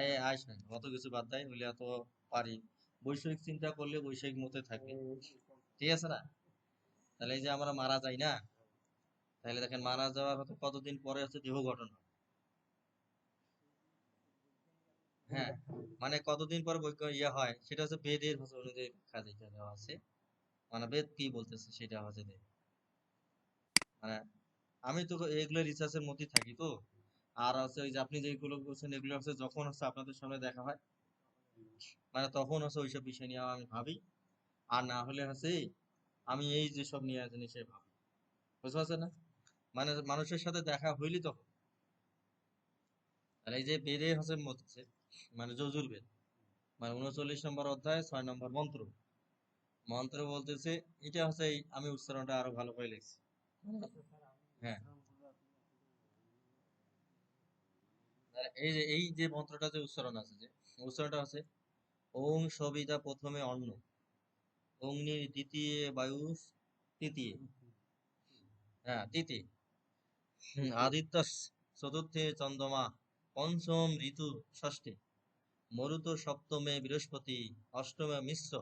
এই আসেন অত কিছু বাদ দেয় হলে এত পারি। বৈষয়িক চিন্তা করলে বৈষয়িক মতে থাকবে ঠিক আছে না? তাহলে এই যে আমরা মারা যাই না? তাহলে দেখেন মারা যাওয়ার হয়তো কতদিন পরে হচ্ছে দেহ গঠন হয় হ্যাঁ মানে কতদিন পর ইয়ে হয় সেটা হচ্ছে বেদের অনুযায়ী ব্যাখ্যা যেটা দেওয়া আছে। মানে বেদ কি বলতেছে সেটা হচ্ছে মানে আমি তো এগুলো রিসার্চের মধ্যে থাকি তো। আর হচ্ছে ওই যে আপনি যেগুলো বলছেন এগুলো হচ্ছে যখন হচ্ছে আপনাদের সামনে দেখা হয় মানে তখন হচ্ছে ওইসব বিষয় নিয়ে আমি ভাবি। আর না হলে হচ্ছে আমি এই যে সব নিয়ে জিনিসে ভাবি। বুঝতে পারছেন না? মানে মানুষের সাথে দেখা হইলি তখন? আর এই যে বেদে হচ্ছে মধ্যে মানে যজুর্বেদ মানে উনচল্লিশ নম্বর অধ্যায় ছয় নম্বর মন্ত্র। মন্ত্র বলতেছে এটা হচ্ছে আমি উচ্চারণটা আরও ভালো করে লিখছি। হ্যাঁ আর এই যে এই যে মন্ত্রটা যে উচ্চারণ আছে যে, উচ্চারণটা আছে, ওং সবিতা প্রথমে অন্ন অগ্নির দ্বিতীয় বায়ু তৃতীয়। হ্যাঁ তৃতীয়। আদিত্য চতুর্থে চন্দ্রমা, পঞ্চম ঋতু ষষ্ঠে, মরুত সপ্তমে বৃহস্পতি, অষ্টমে মিশ্র,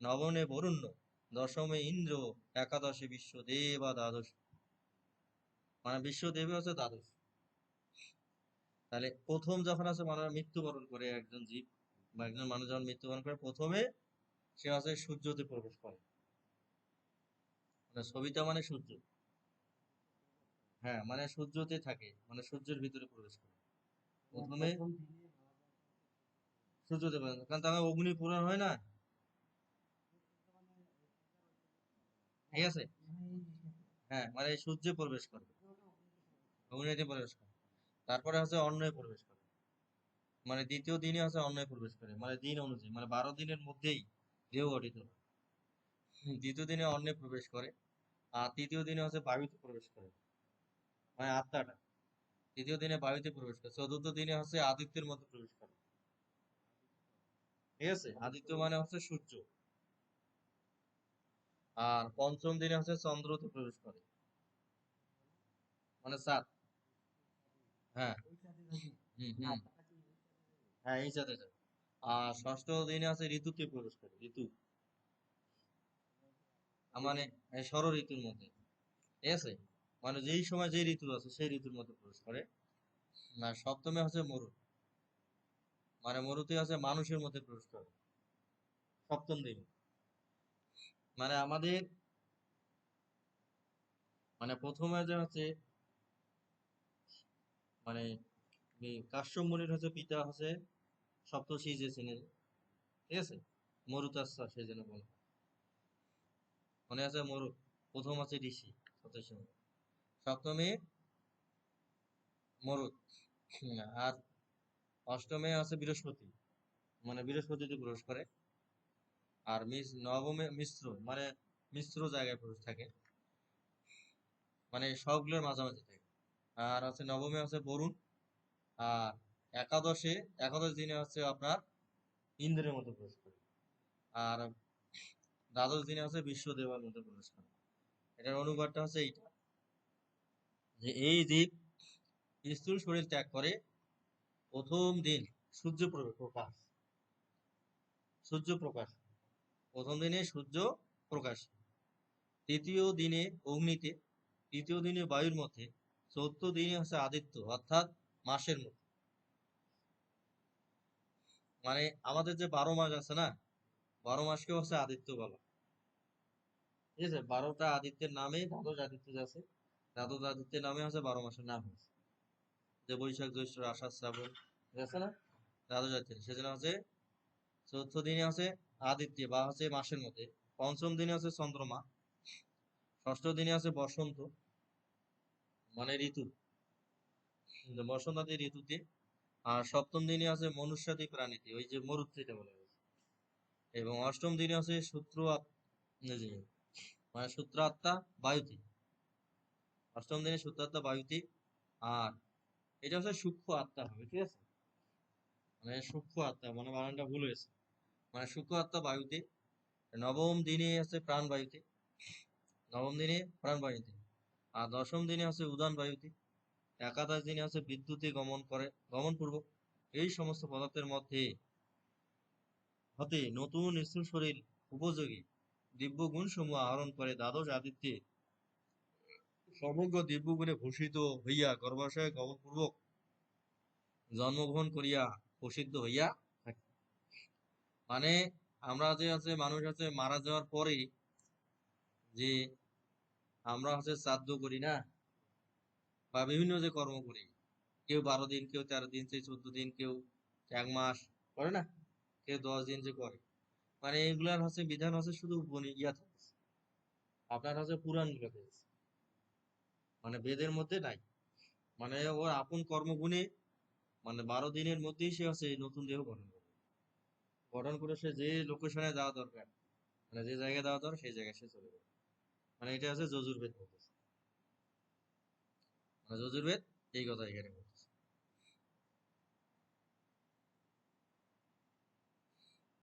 নবমে বরুণ্য, দশমে ইন্দ্র, একাদশে বিশ্বদেব আর দ্বাদশ। মানে বিশ্বদেব হচ্ছে দ্বাদশ। তাহলে প্রথম যখন আছে মানুষ মৃত্যুবরণ করে একজন জীব বা একজন মানুষ যখন মৃত্যুবরণ করে, প্রথমে সে হচ্ছে সূর্যতে প্রবেশ করে। মানে সবিতা মানে সূর্য। হ্যাঁ মানে সূর্যতে থাকে মানে সূর্যের ভিতরে প্রবেশ করে। প্রথমে সূর্যতে প্রবেশ করে। কারণ তার অগ্নি পূরণ হয় না? ঠিক আছে? হ্যাঁ মানে সূর্যে প্রবেশ করে। অগ্নিতে প্রবেশ করে। তারপরে হচ্ছে অন্নয়ে প্রবেশ করে। মানে দ্বিতীয় দিনে হচ্ছে অন্নয়ে প্রবেশ করে মানে দিন অনুযায়ী মানে বারো দিনের মধ্যেই দেহ গঠিত দ্বিতীয় দিনে অন্নে প্রবেশ করে, আর তৃতীয় দিনে হচ্ছে বায়ুতে প্রবেশ করে। মানে আত্মাটা। তৃতীয় দিনে বায়ুতে প্রবেশ করে, চতুর্থ দিনে হচ্ছে আদিত্যের মধ্যে প্রবেশ করে। ঠিক আছে? আদিত্য মানে হচ্ছে সূর্য। আর পঞ্চম দিনে হচ্ছে চন্দ্রতে প্রবেশ করে। মানে চাঁদ হ্যাঁ। হ্যাঁ এই সাথে সাথে। আর ষষ্ঠ দিনে আছে ঋতুতে প্রবেশ করে? ঋতু। মানে ষড় ঋতুর মধ্যে। ঠিক আছে? মানে যেই সময় যে ঋতু আছে সেই ঋতুর মধ্যে প্রবেশ করে। আর সপ্তমে হচ্ছে মরু। মানে মরুতে আছে মানুষের মধ্যে প্রবেশ করে। সপ্তম দিন। মানে আমাদের মানে প্রথমে যে হচ্ছে মানে কাশ্যপ মুনির হচ্ছে পিতা হচ্ছে সপ্তর্ষি যে ছিলেন ঠিক আছে? মরুতাস্যা সেই জন্য বলা। মনে আছে মরু প্রথম আছে ঋষি সপ্তর্ষি মুনি। সপ্তমে মরুত আর অষ্টমে আছে বৃহস্পতি। মানে বৃহস্পতিতে প্রবেশ করে। আর মিস নবমে মিশ্র মানে মিশ্র জায়গায় প্রবেশ থাকে। মানে সবগুলোর মাঝামাঝি থাকে। আর আছে নবমে আছে বরুণ। আর একাদশে, একাদশ দিনে হচ্ছে আপনার ইন্দ্রের মধ্যে প্রবেশ করে। আর দ্বাদশ দিনে হচ্ছে বিশ্বদেবার মধ্যে প্রবেশ করে। এটার অনুবাদটা হচ্ছে এইটা, যে এই জীব স্থূল শরীর ত্যাগ করে প্রথম দিন সূর্য প্রকাশ। সূর্য প্রকাশ। প্রথম দিনে সূর্য প্রকাশ। তৃতীয় দিনে অগ্নিতে, তৃতীয় দিনে বায়ুর মধ্যে চতুর্থ দিনে হচ্ছে আদিত্য, অর্থাৎ মাসের মধ্যে মানে আমাদের যে বারো মাস আছে না, বারো মাসকে হচ্ছে আদিত্য বলা ঠিক আছে, বারোটা আদিত্যের নামে দ্বাদশ আদিত্য আছে, দ্বাদশ আদিত্যের নামে হচ্ছে বারো মাসের নাম হয়েছে। যে বৈশাখ, জ্যৈষ্ঠ, আষাঢ়, শ্রাবণ, ঠিক আছে না? দ্বাদশ আদিত্য, সেজন্য হচ্ছে চতুর্থ দিনে হচ্ছে আদিত্য বা হচ্ছে মাসের মধ্যে। পঞ্চম দিনে হচ্ছে চন্দ্রমা, ষষ্ঠ দিনে আছে বসন্ত মানে ঋতু। বসন্তাদি ঋতুতে, আর সপ্তম দিনে আছে মনুষ্যাদি প্রাণীতে, ওই যে মরুত যেটা বলা হয়েছে এবং অষ্টম দিনে আছে সূত্র মানে সূত্র আত্মা বায়ুতে। অষ্টম দিনে সূত্র আত্মা বায়ুতে, আর এটা হচ্ছে সূক্ষ্ম আত্মা হবে, ঠিক আছে? মানে সূক্ষ্ম আত্মা মানে বানানটা ভুল হয়েছে। মানে সূক্ষ্ম আত্মা বায়ুতে, নবম দিনে আছে প্রাণ বায়ুতে নবম দিনে প্রাণ বায়ুতে আর দশম দিনে আছে উদান বায়ুতে। একাদশ দিনে আছে বিদ্যুতে গমন করে গমন পূর্বক এই সমস্ত পদার্থের মধ্যে হতে নতুন স্থূল শরীর উপযোগী। দিব্য গুণসমূহ আহরণ করে দ্বাদশ আদিত্যে সমগ্র দিব্য গুণে ভূষিত হইয়া গর্ভাশয়ে গমনপূর্বক জন্মগ্রহণ করিয়া প্রসিদ্ধ হইয়া থাকে। মানে আমরা যে আছে, মানুষ আছে, মারা যাওয়ার পরে যে আমরা হচ্ছে শ্রাদ্ধ করি না? বা বিভিন্ন যে কর্ম করি। কেউ বারো দিন, কেউ তেরো দিন, কেউ চোদ্দ দিন, কেউ এক মাস, করে না? কেউ দশ দিন যে করে। মানে এগুলার হচ্ছে বিধান হচ্ছে শুধু ইয়াতে আপনার হচ্ছে পুরাণ গুলোতে মানে বেদের মধ্যে নাই। মানে ওর আপন কর্মগুণে মানে বারো দিনের মধ্যেই সে হচ্ছে নতুন দেহ গঠন করবে গঠন করে সে যে লোকেশনে যাওয়া দরকার মানে যে জায়গায় যাওয়া দরকার, সেই জায়গায় সে চলে যাবে মানে এটা হচ্ছে যজুর্বেদ বলতেছে। মানে যজুর্বেদ এই কথা এখানে